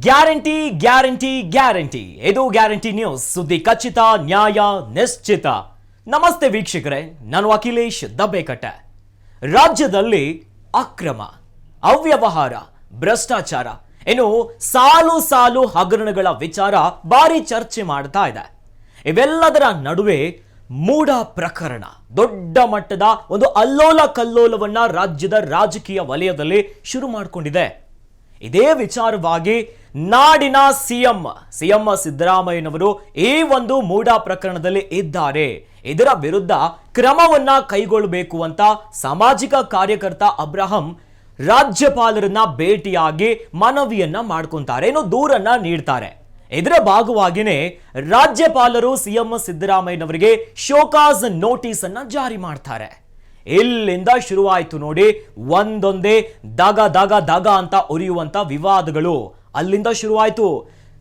Guarantee guarantee guarantee. ಇದು guarantee news. ಸುದ್ದಿ ಖಚಿತ, ನ್ಯಾಯ, ನಿಶ್ಚಿತ. ನಮಸ್ತೆ ವೀಕ್ಷಕರೇ, ನಾನು ಅಖಿಲೇಶ್ ದಬ್ಬೆಕಟ್ಟೆ. ರಾಜ್ಯದಲ್ಲಿ ಅಕ್ರಮ, ಅವ್ಯವಹಾರ, ಭ್ರಷ್ಟಾಚಾರ. ಇನ್ನು ಸಾಲು ಸಾಲು ಹಗರಣಗಳ ವಿಚಾರ ಭಾರಿ ಚರ್ಚೆ ಮಾಡ್ತಾ ಇದೆ. ಇವೆಲ್ಲದರ ನಡುವೆ ಮೂಢ ಪ್ರಕರಣ. ದೊಡ್ಡ ಮಟ್ಟದ ಒಂದು ಅಲ್ಲೋಲ ಕಲ್ಲೋಲವನ್ನ ರಾಜ್ಯದ ರಾಜಕೀಯ ವಲಯದಲ್ಲಿ ಶುರು ಮಾಡಿಕೊಂಡಿದೆ. ಇದೇ ವಿಚಾರವಾಗಿ ನಾಡಿನ ಸಿಎಂ ಸಿಎಂ ಸಿದ್ದರಾಮಯ್ಯನವರು ಈ ಒಂದು ಮೂಡಾ ಪ್ರಕರಣದಲ್ಲಿ ಇದ್ದಾರೆ. ಇದರ ವಿರುದ್ಧ ಕ್ರಮವನ್ನ ಕೈಗೊಳ್ಳಬೇಕು ಅಂತ ಸಾಮಾಜಿಕ ಕಾರ್ಯಕರ್ತ ಅಬ್ರಹಂ ರಾಜ್ಯಪಾಲರನ್ನ ಭೇಟಿಯಾಗಿ ಮನವಿಯನ್ನ ಮಾಡ್ಕೊಂತಾರೆ ಏನು ದೂರನ್ನ ನೀಡ್ತಾರೆ. ಇದರ ಭಾಗವಾಗಿನೇ ರಾಜ್ಯಪಾಲರು ಸಿಎಂ ಸಿದ್ದರಾಮಯ್ಯನವರಿಗೆ ಶೋಕಾಸ್ ನೋಟಿಸ್ ಅನ್ನ ಜಾರಿ ಮಾಡ್ತಾರೆ. ಇಲ್ಲಿಂದ ಶುರುವಾಯಿತು ನೋಡಿ, ಒಂದೊಂದೇ ದಗ ದಗ ದಗ ಅಂತ ಉರಿಯುವಂತ ವಿವಾದಗಳು. ಅಲ್ಲಿಂದ ಶುರುವಾಯಿತು.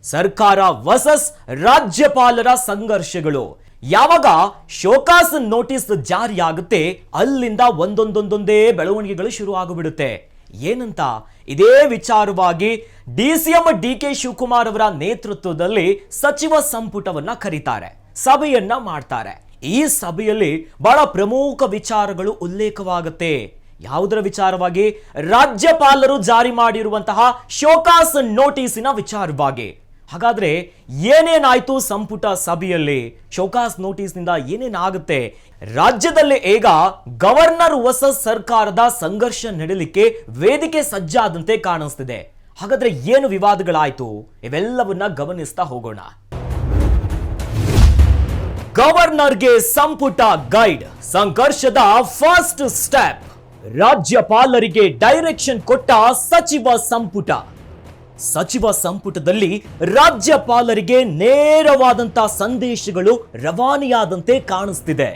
ಸರ್ಕಾರ ವಸಸ್ ರಾಜ್ಯಪಾಲರ ಸಂಘರ್ಷಗಳು. ಯಾವಾಗ ಶೋಕಾಸ್ ನೋಟಿಸ್ ಜಾರಿಯಾಗುತ್ತೆ, ಅಲ್ಲಿಂದ ಒಂದೊಂದೊಂದೊಂದೇ ಬೆಳವಣಿಗೆಗಳು ಶುರು ಆಗಿಬಿಡುತ್ತೆ ಏನಂತ? ಇದೇ ವಿಚಾರವಾಗಿ D C M D K Shivakumar ಅವರ ನೇತೃತ್ವದಲ್ಲಿ ಸಚಿವ ಸಂಪುಟವನ್ನ ಕರೀತಾರೆ, ಸಭೆಯನ್ನ ಮಾಡ್ತಾರೆ. ಈ ಸಭೆಯಲ್ಲಿ ಬಹಳ ಪ್ರಮುಖ ವಿಚಾರಗಳು ಉಲ್ಲೇಖವಾಗುತ್ತೆ. ಯಾವುದರ ವಿಚಾರವಾಗಿ? ರಾಜ್ಯಪಾಲರು ಜಾರಿ ಮಾಡಿರುವಂತಹ ಶೋಕಾಸ್ ನೋಟಿಸಿನ ವಿಚಾರವಾಗಿ. ಹಾಗಾದ್ರೆ ಏನೇನಾಯ್ತು ಸಂಪುಟ ಸಭೆಯಲ್ಲಿ? ಶೋಕಾಸ್ ನೋಟಿಸ್ನಿಂದ ಏನೇನಾಗುತ್ತೆ? ರಾಜ್ಯದಲ್ಲಿ ಈಗ ಗವರ್ನರ್ ಹೊಸ ಸರ್ಕಾರದ ಸಂಘರ್ಷ ನಡೀಲಿಕ್ಕೆ ವೇದಿಕೆ ಸಜ್ಜಾದಂತೆ ಕಾಣಿಸ್ತಿದೆ. ಹಾಗಾದ್ರೆ ಏನು ವಿವಾದಗಳಾಯ್ತು? ಇವೆಲ್ಲವನ್ನ ಗಮನಿಸ್ತಾ ಹೋಗೋಣ. ಗವರ್ನರ್ಗೆ ಸಂಪುಟ ಗೈಡ್. ಸಂಘರ್ಷದ ಫಸ್ಟ್ ಸ್ಟೆಪ್ ರಾಜ್ಯಪಾಲರಿಗೆ ಡೈರೆಕ್ಷನ್ ಕೊಟ್ಟ ಸಚಿವ ಸಂಪುಟ. ಸಚಿವ ಸಂಪುಟದಲ್ಲಿ ರಾಜ್ಯಪಾಲರಿಗೆ ನೇರವಾದಂತ ಸಂದೇಶಗಳು ರವಾನೆಯಾದಂತೆ ಕಾಣಿಸ್ತಿದೆ.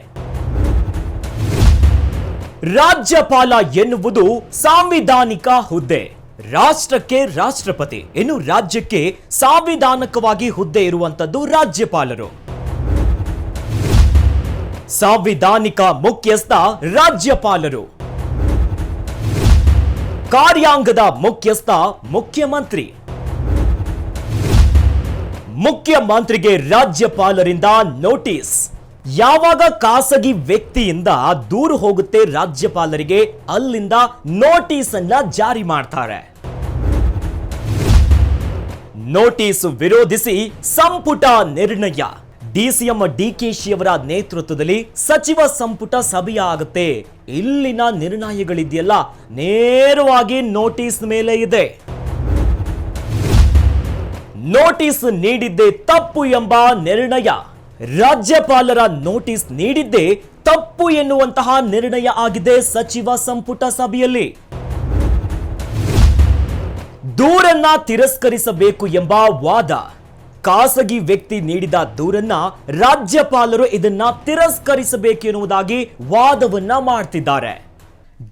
ರಾಜ್ಯಪಾಲ ಎನ್ನುವುದು ಸಾಂವಿಧಾನಿಕ ಹುದ್ದೆ. ರಾಷ್ಟ್ರಕ್ಕೆ ರಾಷ್ಟ್ರಪತಿ, ಇನ್ನು ರಾಜ್ಯಕ್ಕೆ ಸಾಂವಿಧಾನಿಕವಾಗಿ ಹುದ್ದೆ ಇರುವಂತದ್ದು ರಾಜ್ಯಪಾಲರು. ಸಾಂವಿಧಾನಿಕ ಮುಖ್ಯಸ್ಥ ರಾಜ್ಯಪಾಲರು. ಕಾರ್ಯಾಂಗದ ಮುಖ್ಯಸ್ಥ, ಮುಖ್ಯಮಂತ್ರಿ. ಮುಖ್ಯಮಂತ್ರಿಗೆ ರಾಜ್ಯಪಾಲರಿಂದ ನೋಟಿಸ್. ಯಾವಾಗ ಖಾಸಗಿ ವ್ಯಕ್ತಿಯಿಂದ ದೂರು ಹೋಗುತ್ತೆ ರಾಜ್ಯಪಾಲರಿಗೆ, ಅಲ್ಲಿಂದ ನೋಟಿಸ್ ಅನ್ನ ಜಾರಿ ಮಾಡ್ತಾರೆ. ನೋಟಿಸ್ ವಿರೋಧಿಸಿ ಸಂಪುಟ ನಿರ್ಣಯ. ಡಿಸಿಎಂ ಡಿಕೆಶಿ ಅವರ ನೇತೃತ್ವದಲ್ಲಿ ಸಚಿವ ಸಂಪುಟ ಸಭೆಯ ಆಗುತ್ತೆ ಇಲ್ಲಿನ ನಿರ್ಣಯಗಳಿದೆಯಲ್ಲ? ನೇರವಾಗಿ ನೋಟಿಸ್ ಮೇಲೆ ಇದೆ. ನೋಟಿಸ್ ನೀಡಿದ್ದೇ ತಪ್ಪು ಎಂಬ ನಿರ್ಣಯ. ರಾಜ್ಯಪಾಲರ ನೋಟಿಸ್ ನೀಡಿದ್ದೇ ತಪ್ಪು ಎನ್ನುವಂತಹ ನಿರ್ಣಯ ಆಗಿದೆ ಸಚಿವ ಸಂಪುಟ ಸಭೆಯಲ್ಲಿ. ದೂರನ್ನ ತಿರಸ್ಕರಿಸಬೇಕು ಎಂಬ ವಾದ. ಖಾಸಗಿ ವ್ಯಕ್ತಿ ನೀಡಿದ ದೂರನ್ನ ರಾಜ್ಯಪಾಲರು ಇದನ್ನ ತಿರಸ್ಕರಿಸಬೇಕು ಎನ್ನುವುದಾಗಿ ವಾದವನ್ನ ಮಾಡ್ತಿದ್ದಾರೆ.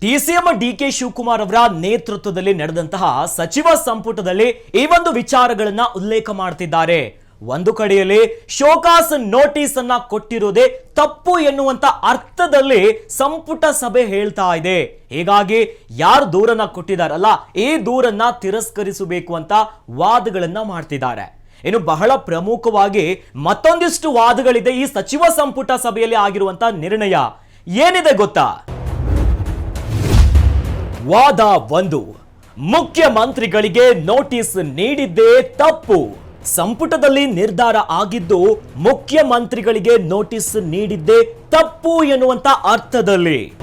ಡಿಸಿಎಂ ಡಿ ಕೆ ಶಿವಕುಮಾರ್ ಅವರ ನೇತೃತ್ವದಲ್ಲಿ ನಡೆದಂತಹ ಸಚಿವ ಸಂಪುಟದಲ್ಲಿ ಈ ಒಂದು ವಿಚಾರಗಳನ್ನ ಉಲ್ಲೇಖ ಮಾಡ್ತಿದ್ದಾರೆ. ಒಂದು ಕಡೆಯಲ್ಲಿ ಶೋಕಾಸ್ ನೋಟಿಸ್ ಅನ್ನ ಕೊಟ್ಟಿರೋದೇ ತಪ್ಪು ಎನ್ನುವಂತ ಅರ್ಥದಲ್ಲಿ ಸಂಪುಟ ಸಭೆ ಹೇಳ್ತಾ ಇದೆ. ಹೀಗಾಗಿ ಯಾರು ದೂರನ್ನ ಕೊಟ್ಟಿದಾರಲ್ಲ ಈ ದೂರನ್ನ ತಿರಸ್ಕರಿಸಬೇಕು ಅಂತ ವಾದಗಳನ್ನ ಮಾಡ್ತಿದ್ದಾರೆ. ಇನ್ನು ಬಹಳ ಪ್ರಮುಖವಾಗಿ ಮತ್ತೊಂದಿಷ್ಟು ವಾದಗಳಿದೆ ಈ ಸಚಿವ ಸಂಪುಟ ಸಭೆಯಲ್ಲಿ ಆಗಿರುವಂತಹ ನಿರ್ಣಯ. ಏನಿದೆ ಗೊತ್ತಾ? ವಾದ ಒಂದು. ಮುಖ್ಯಮಂತ್ರಿಗಳಿಗೆ ನೋಟಿಸ್ ನೀಡಿದ್ದೇ ತಪ್ಪು. ಸಂಪುಟದಲ್ಲಿ ನಿರ್ಧಾರ ಆಗಿದ್ದು ಮುಖ್ಯಮಂತ್ರಿಗಳಿಗೆ ನೋಟಿಸ್ ನೀಡಿದ್ದೇ ತಪ್ಪು ಎನ್ನುವಂತ ಅರ್ಥದಲ್ಲಿ.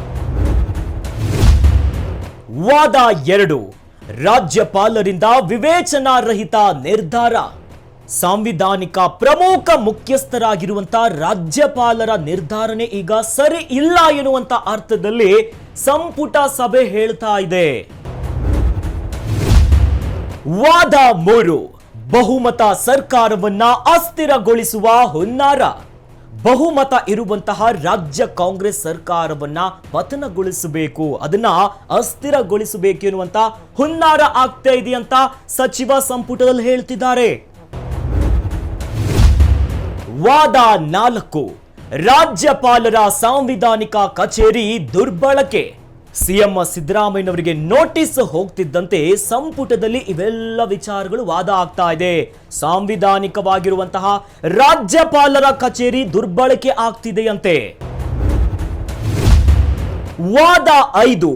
ವಾದ ಎರಡು. ರಾಜ್ಯಪಾಲರಿಂದ ವಿವೇಚನಾರಹಿತ ನಿರ್ಧಾರ. ಸಾಂವಿಧಾನಿಕ ಪ್ರಮುಖ ಮುಖ್ಯಸ್ಥರಾಗಿರುವಂತ ರಾಜ್ಯಪಾಲರ ನಿರ್ಧಾರನೆ ಈಗ ಸರಿ ಇಲ್ಲ ಎನ್ನುವಂತ ಅರ್ಥದಲ್ಲಿ ಸಂಪುಟ ಸಭೆ ಹೇಳ್ತಾ ಇದೆ. ವಾದ ಮೂರು, ಬಹುಮತ ಸರ್ಕಾರವನ್ನ ಅಸ್ಥಿರಗೊಳಿಸುವ ಹುನ್ನಾರ. ಬಹುಮತ ಇರುವಂತಹ ರಾಜ್ಯ ಕಾಂಗ್ರೆಸ್ ಸರ್ಕಾರವನ್ನ ಪತನಗೊಳಿಸಬೇಕು, ಅದನ್ನ ಅಸ್ಥಿರಗೊಳಿಸಬೇಕು ಎನ್ನುವಂತ ಹುನ್ನಾರ ಆಗ್ತಾ ಇದೆಯಂತ ಸಚಿವ ಸಂಪುಟದಲ್ಲಿ ಹೇಳ್ತಿದ್ದಾರೆ. ವಾದ ನಾಲ್ಕು. ರಾಜ್ಯಪಾಲರ ಸಾಂವಿಧಾನಿಕ ಕಚೇರಿ ದುರ್ಬಳಕೆ. ಸಿಎಂ ಸಿದ್ದರಾಮಯ್ಯನವರಿಗೆ ನೋಟಿಸ್ ಹೋಗ್ತಿದ್ದಂತೆ ಸಂಪುಟದಲ್ಲಿ ಇವೆಲ್ಲ ವಿಚಾರಗಳು ವಾದ ಆಗ್ತಾ ಇದೆ. ಸಾಂವಿಧಾನಿಕವಾಗಿರುವಂತಹ ರಾಜ್ಯಪಾಲರ ಕಚೇರಿ ದುರ್ಬಳಕೆ ಆಗ್ತಿದೆಯಂತೆ. ವಾದ ಐದು.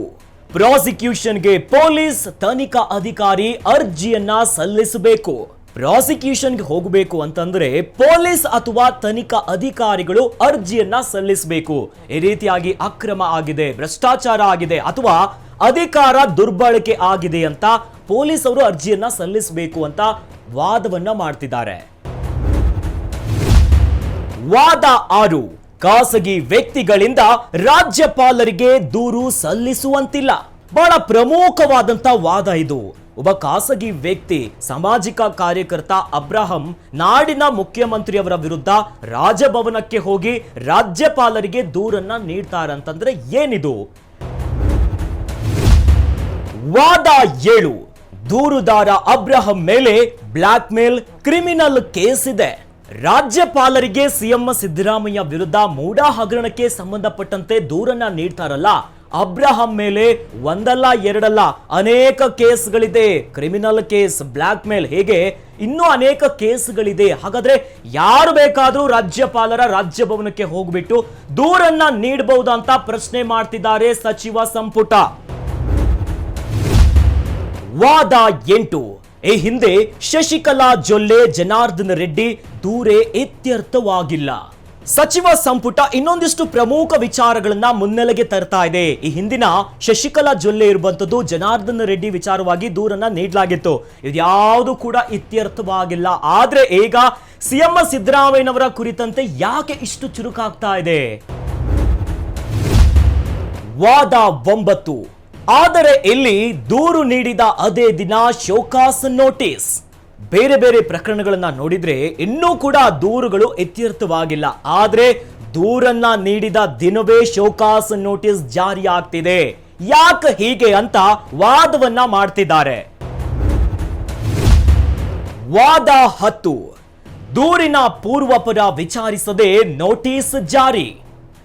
ಪ್ರಾಸಿಕ್ಯೂಷನ್ಗೆ ಪೊಲೀಸ್ ತನಿಖಾ ಅಧಿಕಾರಿ ಅರ್ಜಿಯನ್ನ ಸಲ್ಲಿಸಬೇಕು. ಪ್ರಾಸಿಕ್ಯೂಷನ್ಗೆ ಹೋಗಬೇಕು ಅಂತಂದ್ರೆ ಪೊಲೀಸ್ ಅಥವಾ ತನಿಖಾ ಅಧಿಕಾರಿಗಳು ಅರ್ಜಿಯನ್ನ ಸಲ್ಲಿಸಬೇಕು. ಈ ರೀತಿಯಾಗಿ ಅಕ್ರಮ ಆಗಿದೆ, ಭ್ರಷ್ಟಾಚಾರ ಆಗಿದೆ ಅಥವಾ ಅಧಿಕಾರ ದುರ್ಬಳಕೆ ಆಗಿದೆ ಅಂತ ಪೊಲೀಸ್ ಅವರು ಅರ್ಜಿಯನ್ನ ಸಲ್ಲಿಸಬೇಕು ಅಂತ ವಾದವನ್ನ ಮಾಡ್ತಿದ್ದಾರೆ. ವಾದ ಆರು, ಖಾಸಗಿ ವ್ಯಕ್ತಿಗಳಿಂದ ರಾಜ್ಯಪಾಲರಿಗೆ ದೂರು ಸಲ್ಲಿಸುವಂತಿಲ್ಲ. ಬಹಳ ಪ್ರಮುಖವಾದಂತ ವಾದ ಇದು. ಒಬ್ಬ ಖಾಸಗಿ ವ್ಯಕ್ತಿ, ಸಾಮಾಜಿಕ ಕಾರ್ಯಕರ್ತ ಅಬ್ರಾಹಂ, ನಾಡಿನ ಮುಖ್ಯಮಂತ್ರಿಯವರ ವಿರುದ್ಧ ರಾಜಭವನಕ್ಕೆ ಹೋಗಿ ರಾಜ್ಯಪಾಲರಿಗೆ ದೂರನ್ನ ನೀಡ್ತಾರಂತಂದ್ರೆ ಏನಿದು? ವಾದ ಏಳು. ದೂರುದಾರ ಅಬ್ರಹಂ ಮೇಲೆ ಬ್ಲಾಕ್ ಮೇಲ್ ಕ್ರಿಮಿನಲ್ ಕೇಸ್ ಇದೆ. ರಾಜ್ಯಪಾಲರಿಗೆ ಸಿಎಂ ಸಿದ್ದರಾಮಯ್ಯ ವಿರುದ್ಧ ಮೂಡಾ ಹಗರಣಕ್ಕೆ ಸಂಬಂಧಪಟ್ಟಂತೆ ದೂರನ್ನ ನೀಡ್ತಾರಲ್ಲ. ಅಬ್ರಹಂ ಮೇಲೆ ಒಂದಲ್ಲ ಎರಡಲ್ಲ ಅನೇಕ ಕೇಸ್ಗಳಿದೆ. ಕ್ರಿಮಿನಲ್ ಕೇಸ್ ಬ್ಲ್ಯಾಕ್ ಮೇಲ್ ಹೇಗೆ? ಇನ್ನೂ ಅನೇಕ ಕೇಸ್ಗಳಿದೆ. ಹಾಗಾದ್ರೆ ಯಾರು ಬೇಕಾದ್ರೂ ರಾಜ್ಯಪಾಲರ ರಾಜ್ಯಭವನಕ್ಕೆ ಹೋಗ್ಬಿಟ್ಟು ದೂರನ್ನ ನೀಡಬಹುದು ಅಂತ ಪ್ರಶ್ನೆ ಮಾಡ್ತಿದ್ದಾರೆ ಸಚಿವ ಸಂಪುಟ. ವಾದ ಎಂಟು. ಈ ಹಿಂದೆ ಶಶಿಕಲಾ ಜೊಲ್ಲೆ, ಜನಾರ್ದನ ರೆಡ್ಡಿ ದೂರೇ ಇತ್ಯರ್ಥವಾಗಿಲ್ಲ. ಸಚಿವ ಸಂಪುಟ ಇನ್ನೊಂದಿಷ್ಟು ಪ್ರಮುಖ ವಿಚಾರಗಳನ್ನ ಮುನ್ನೆಲೆಗೆ ತರ್ತಾ ಇದೆ. ಈ ಹಿಂದಿನ ಶಶಿಕಲಾ ಜೊಲ್ಲೆ ಇರುವಂತದ್ದು ಜನಾರ್ದನ ರೆಡ್ಡಿ ವಿಚಾರವಾಗಿ ದೂರನ್ನ ನೀಡಲಾಗಿತ್ತು. ಇದ್ಯಾವುದು ಕೂಡ ಇತ್ಯರ್ಥವಾಗಿಲ್ಲ. ಆದ್ರೆ ಈಗ ಸಿಎಂ ಸಿದ್ದರಾಮಯ್ಯನವರ ಕುರಿತಂತೆ ಯಾಕೆ ಇಷ್ಟು ಚುರುಕಾಗ್ತಾ ಇದೆ? ವಾದ ಒಂಬತ್ತು. ಆದರೆ ಇಲ್ಲಿ ದೂರು ನೀಡಿದ ಅದೇ ದಿನ ಶೋಕಾಸ್ ನೋಟಿಸ್. ಬೇರೆ ಬೇರೆ ಪ್ರಕರಣಗಳನ್ನ ನೋಡಿದ್ರೆ ಇನ್ನೂ ಕೂಡ ದೂರುಗಳು ಇತ್ಯರ್ಥವಾಗಿಲ್ಲ. ಆದ್ರೆ ದೂರನ್ನ ನೀಡಿದ ದಿನವೇ ಶೋಕಾಸ್ ನೋಟಿಸ್ ಜಾರಿ ಆಗ್ತಿದೆ. ಯಾಕೆ ಹೀಗೆ ಅಂತ ವಾದವನ್ನ ಮಾಡ್ತಿದ್ದಾರೆ. ವಾದ ಹತ್ತು. ದೂರಿನ ಪೂರ್ವಪರ ವಿಚಾರಿಸದೆ ನೋಟಿಸ್ ಜಾರಿ.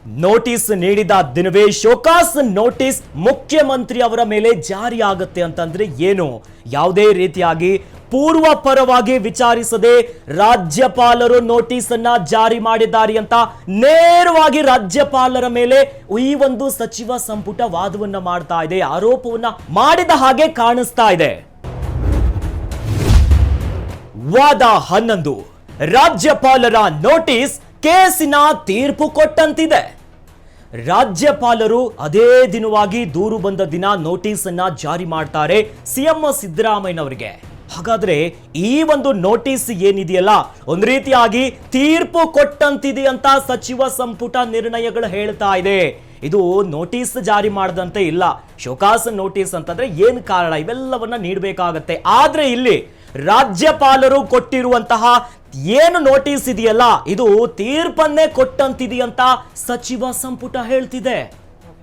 ನೋಟಿಸ್ ನೀಡಿದ ದಿನವೇ ಶೋಕಾಸ್ ನೋಟಿಸ್ ಮುಖ್ಯಮಂತ್ರಿ ಅವರ ಮೇಲೆ ಜಾರಿ ಆಗುತ್ತೆ ಅಂತಂದ್ರೆ ಏನು? ಯಾವುದೇ ರೀತಿಯಾಗಿ ಪೂರ್ವ ಪರವಾಗಿ ವಿಚಾರಿಸದೆ ರಾಜ್ಯಪಾಲರು ನೋಟಿಸ್ ಅನ್ನ ಜಾರಿ ಮಾಡಿದ್ದಾರೆ ಅಂತ ನೇರವಾಗಿ ರಾಜ್ಯಪಾಲರ ಮೇಲೆ ಈ ಒಂದು ಸಚಿವ ಸಂಪುಟ ವಾದವನ್ನ ಮಾಡ್ತಾ ಇದೆ, ಆರೋಪವನ್ನ ಮಾಡಿದ ಹಾಗೆ ಕಾಣಿಸ್ತಾ ಇದೆ. ವಾದ ಹನ್ನೊಂದು. ರಾಜ್ಯಪಾಲರ ನೋಟಿಸ್ ಕೇಸಿನ ತೀರ್ಪು ಕೊಟ್ಟಂತಿದೆ. ರಾಜ್ಯಪಾಲರು ಅದೇ ದಿನವಾಗಿ ದೂರು ಬಂದ ದಿನ ನೋಟಿಸ್ ಅನ್ನ ಜಾರಿ ಮಾಡ್ತಾರೆ ಸಿಎಂ ಸಿದ್ದರಾಮಯ್ಯನವರಿಗೆ. ಹಾಗಾದ್ರೆ ಈ ಒಂದು ನೋಟಿಸ್ ಏನಿದೆಯಲ್ಲ, ಒಂದು ರೀತಿಯಾಗಿ ತೀರ್ಪು ಕೊಟ್ಟಂತಿದೆ ಅಂತ ಸಚಿವ ಸಂಪುಟ ನಿರ್ಣಯಗಳು ಹೇಳ್ತಾ ಇದೆ. ಇದು ನೋಟಿಸ್ ಜಾರಿ ಮಾಡದಂತೆ ಇಲ್ಲ. ಶೋಕಾಸ್ ನೋಟಿಸ್ ಅಂತಂದ್ರೆ ಏನ್ ಕಾರಣ? ಇವೆಲ್ಲವನ್ನ ನೀಡಬೇಕಾಗತ್ತೆ. ಆದ್ರೆ ಇಲ್ಲಿ ರಾಜ್ಯಪಾಲರು ಕೊಟ್ಟಿರುವಂತಹ ಏನು ನೋಟಿಸ್ ಇದೆಯಲ್ಲ, ಇದು ತೀರ್ಪನ್ನೇ ಕೊಟ್ಟಂತಿದೆಯಂತ ಸಚಿವ ಸಂಪುಟ ಹೇಳ್ತಿದೆ.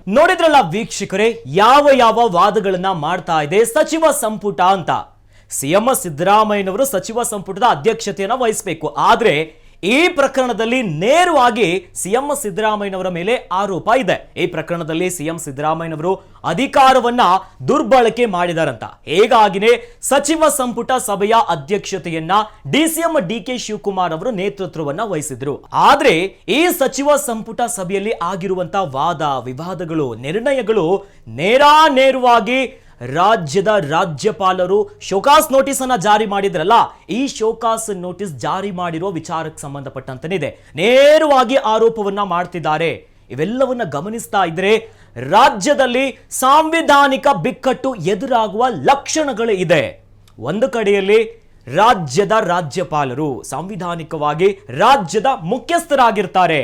ನೋಡಿದ್ರಲ್ಲ ವೀಕ್ಷಕರೇ, ಯಾವ ಯಾವ ವಾದಗಳನ್ನ ಮಾಡ್ತಾ ಇದೆ ಸಚಿವ ಸಂಪುಟ ಅಂತ. ಸಿಎಂ ಸಿದ್ದರಾಮಯ್ಯನವರು ಸಚಿವ ಸಂಪುಟದ ಅಧ್ಯಕ್ಷತೆಯನ್ನು ವಹಿಸಬೇಕು. ಆದರೆ ಈ ಪ್ರಕರಣದಲ್ಲಿ ನೇರವಾಗಿ ಸಿಎಂ ಸಿದ್ದರಾಮಯ್ಯನವರ ಮೇಲೆ ಆರೋಪ ಇದೆ. ಈ ಪ್ರಕರಣದಲ್ಲಿ ಸಿಎಂ ಸಿದ್ದರಾಮಯ್ಯನವರು ಅಧಿಕಾರವನ್ನ ದುರ್ಬಳಕೆ ಮಾಡಿದಾರಂತ. ಹೇಗಾಗಿನೇ ಸಚಿವ ಸಂಪುಟ ಸಭೆಯ ಅಧ್ಯಕ್ಷತೆಯನ್ನ ಡಿಸಿಎಂ ಡಿ ಕೆ ಶಿವಕುಮಾರ್ ಅವರು ನೇತೃತ್ವವನ್ನ ವಹಿಸಿದ್ರು. ಆದ್ರೆ ಈ ಸಚಿವ ಸಂಪುಟ ಸಭೆಯಲ್ಲಿ ಆಗಿರುವಂತ ವಾದ, ವಿವಾದಗಳು, ನಿರ್ಣಯಗಳು ನೇರಾನೇರವಾಗಿ ರಾಜ್ಯದ ರಾಜ್ಯಪಾಲರು ಶೋಕಾಸ್ ನೋಟಿಸ್ ಅನ್ನ ಜಾರಿ ಮಾಡಿದ್ರಲ್ಲ, ಈ ಶೋಕಾಸ್ ನೋಟಿಸ್ ಜಾರಿ ಮಾಡಿರೋ ವಿಚಾರಕ್ಕೆ ಸಂಬಂಧಪಟ್ಟಂತನೇ ಇದೆ ನೇರವಾಗಿ ಆರೋಪವನ್ನ ಮಾಡ್ತಿದ್ದಾರೆ. ಇವೆಲ್ಲವನ್ನ ಗಮನಿಸ್ತಾ ಇದ್ರೆ ರಾಜ್ಯದಲ್ಲಿ ಸಾಂವಿಧಾನಿಕ ಬಿಕ್ಕಟ್ಟು ಎದುರಾಗುವ ಲಕ್ಷಣಗಳು ಇದೆ. ಒಂದು ಕಡೆಯಲ್ಲಿ ರಾಜ್ಯದ ರಾಜ್ಯಪಾಲರು ಸಾಂವಿಧಾನಿಕವಾಗಿ ರಾಜ್ಯದ ಮುಖ್ಯಸ್ಥರಾಗಿರ್ತಾರೆ.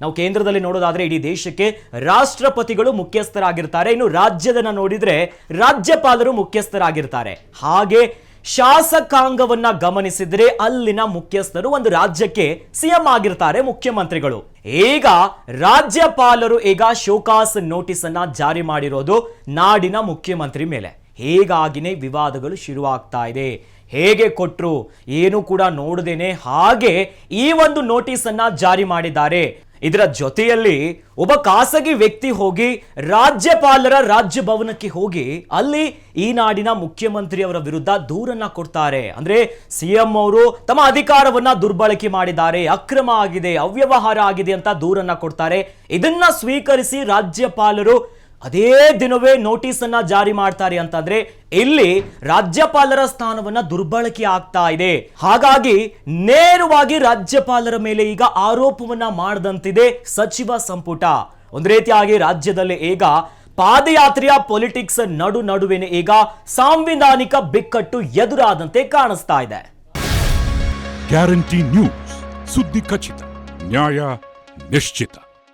ನಾವು ಕೇಂದ್ರದಲ್ಲಿ ನೋಡೋದಾದ್ರೆ ಇಡೀ ದೇಶಕ್ಕೆ ರಾಷ್ಟ್ರಪತಿಗಳು ಮುಖ್ಯಸ್ಥರಾಗಿರ್ತಾರೆ. ಇನ್ನು ರಾಜ್ಯದನ್ನ ನೋಡಿದ್ರೆ ರಾಜ್ಯಪಾಲರು ಮುಖ್ಯಸ್ಥರಾಗಿರ್ತಾರೆ. ಹಾಗೆ ಶಾಸಕಾಂಗವನ್ನ ಗಮನಿಸಿದ್ರೆ ಅಲ್ಲಿನ ಮುಖ್ಯಸ್ಥರು ಒಂದು ರಾಜ್ಯಕ್ಕೆ ಸಿಎಂ ಆಗಿರ್ತಾರೆ ಮುಖ್ಯಮಂತ್ರಿಗಳು. ಈಗ ರಾಜ್ಯಪಾಲರು ಈಗ ಶೋಕಾಸ್ ನೋಟಿಸ್ ಅನ್ನ ಜಾರಿ ಮಾಡಿರೋದು ನಾಡಿನ ಮುಖ್ಯಮಂತ್ರಿ ಮೇಲೆ. ಹೇಗಾಗಿನೇ ವಿವಾದಗಳು ಶುರುವಾಗ್ತಾ ಇದೆ. ಹೇಗೆ ಕೊಟ್ರು? ಏನು ಕೂಡ ನೋಡದೇನೆ ಹಾಗೆ ಈ ಒಂದು ನೋಟಿಸ್ ಅನ್ನ ಜಾರಿ ಮಾಡಿದ್ದಾರೆ. ಇದರ ಜೊತೆಯಲ್ಲಿ ಒಬ್ಬ ಖಾಸಗಿ ವ್ಯಕ್ತಿ ಹೋಗಿ ರಾಜ್ಯಪಾಲರ ರಾಜ್ಯ ಭವನಕ್ಕೆ ಹೋಗಿ ಅಲ್ಲಿ ಈ ನಾಡಿನ ಮುಖ್ಯಮಂತ್ರಿಯವರ ವಿರುದ್ಧ ದೂರನ್ನ ಕೊಡ್ತಾರೆ. ಅಂದ್ರೆ ಸಿಎಂ ಅವರು ತಮ್ಮ ಅಧಿಕಾರವನ್ನ ದುರ್ಬಳಕೆ ಮಾಡಿದ್ದಾರೆ, ಅಕ್ರಮ ಆಗಿದೆ, ಅವ್ಯವಹಾರ ಆಗಿದೆ ಅಂತ ದೂರನ್ನ ಕೊಡ್ತಾರೆ. ಇದನ್ನ ಸ್ವೀಕರಿಸಿ ರಾಜ್ಯಪಾಲರು ಅದೇ ದಿನವೇ ನೋಟಿಸ್ ಅನ್ನ ಜಾರಿ ಮಾಡ್ತಾರೆ ಅಂತಂದ್ರೆ ಇಲ್ಲಿ ರಾಜ್ಯಪಾಲರ ಸ್ಥಾನವನ್ನ ದುರ್ಬಳಕೆ ಆಗ್ತಾ ಇದೆ. ಹಾಗಾಗಿ ನೇರವಾಗಿ ರಾಜ್ಯಪಾಲರ ಮೇಲೆ ಈಗ ಆರೋಪವನ್ನ ಮಾಡದಂತಿದೆ ಸಚಿವ ಸಂಪುಟ. ಒಂದು ರೀತಿಯಾಗಿ ರಾಜ್ಯದಲ್ಲಿ ಈಗ ಪಾದಯಾತ್ರೆಯ ಪೊಲಿಟಿಕ್ಸ್ ನಡು ನಡುವೆನೆ ಈಗ ಸಾಂವಿಧಾನಿಕ ಬಿಕ್ಕಟ್ಟು ಎದುರಾದಂತೆ ಕಾಣಿಸ್ತಾ ಇದೆ. ಗ್ಯಾರಂಟಿ ನ್ಯೂಸ್ ಸುದ್ದಿ ಖಚಿತ, ನ್ಯಾಯ ನಿಶ್ಚಿತ.